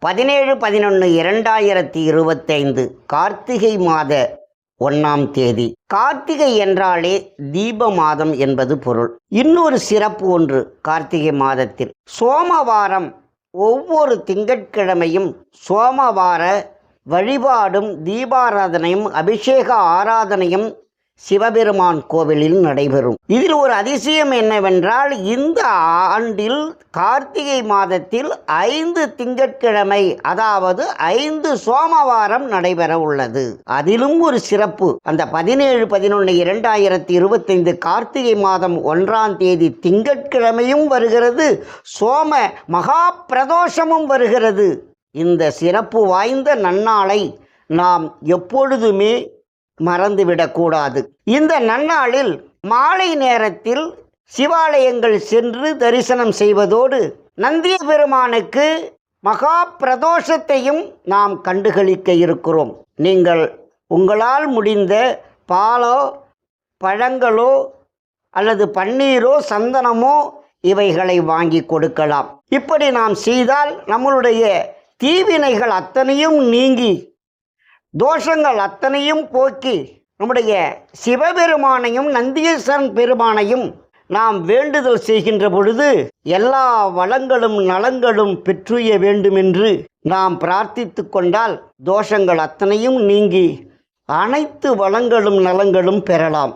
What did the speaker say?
பதினேழு பதினொன்று இரண்டாயிரத்தி இருபத்தைந்து கார்த்திகை மாத ஒன்றாம் தேதி. கார்த்திகை என்றாலே தீப மாதம் என்பது பொருள். இன்னொரு சிறப்பு ஒன்று கார்த்திகை மாதத்தில். சோமவாரம் ஒவ்வொரு திங்கட்கிழமையும் சோமவார வழிபாடும் தீபாராதனையும் அபிஷேக ஆராதனையும் சிவபெருமான் கோவிலில் நடைபெறும். இதில் ஒரு அதிசயம் என்னவென்றால் இந்த ஆண்டில் கார்த்திகை மாதத்தில் ஐந்து திங்கட்கிழமை அதாவது ஐந்து சோமவாரம் நடைபெற உள்ளது. அதிலும் ஒரு சிறப்பு. அந்த பதினேழு பதினொன்று இரண்டாயிரத்தி இருபத்தைந்து கார்த்திகை மாதம் ஒன்றாம் தேதி திங்கட்கிழமையும் வருகிறது. சோம மகா பிரதோஷமும் வருகிறது. இந்த சிறப்பு வாய்ந்த நன்னாளை நாம் எப்பொழுதுமே மறந்துவிடக்கூடாது. இந்த நன்னாளில் மாலை நேரத்தில் சிவாலயங்கள் சென்று தரிசனம் செய்வதோடு நந்திய பெருமானுக்கு மகா பிரதோஷத்தையும் நாம் கண்டுகளிக்க இருக்கிறோம். நீங்கள் உங்களால் முடிந்த பாலோ பழங்களோ அல்லது பன்னீரோ சந்தனமோ இவைகளை வாங்கி கொடுக்கலாம். இப்படி நாம் செய்தால் நம்மளுடைய தீவினைகள் அத்தனையும் நீங்கி தோஷங்கள் அத்தனையும் போக்கி நம்முடைய சிவபெருமானையும் நந்தீஸ்வரன் பெருமானையும் நாம் வேண்டுதல் செய்கின்ற பொழுது எல்லா வளங்களும் நலங்களும் பெற்றுய வேண்டுமென்று நாம் பிரார்த்தித்து கொண்டால் தோஷங்கள் அத்தனையும் நீங்கி அனைத்து வளங்களும் நலங்களும் பெறலாம்.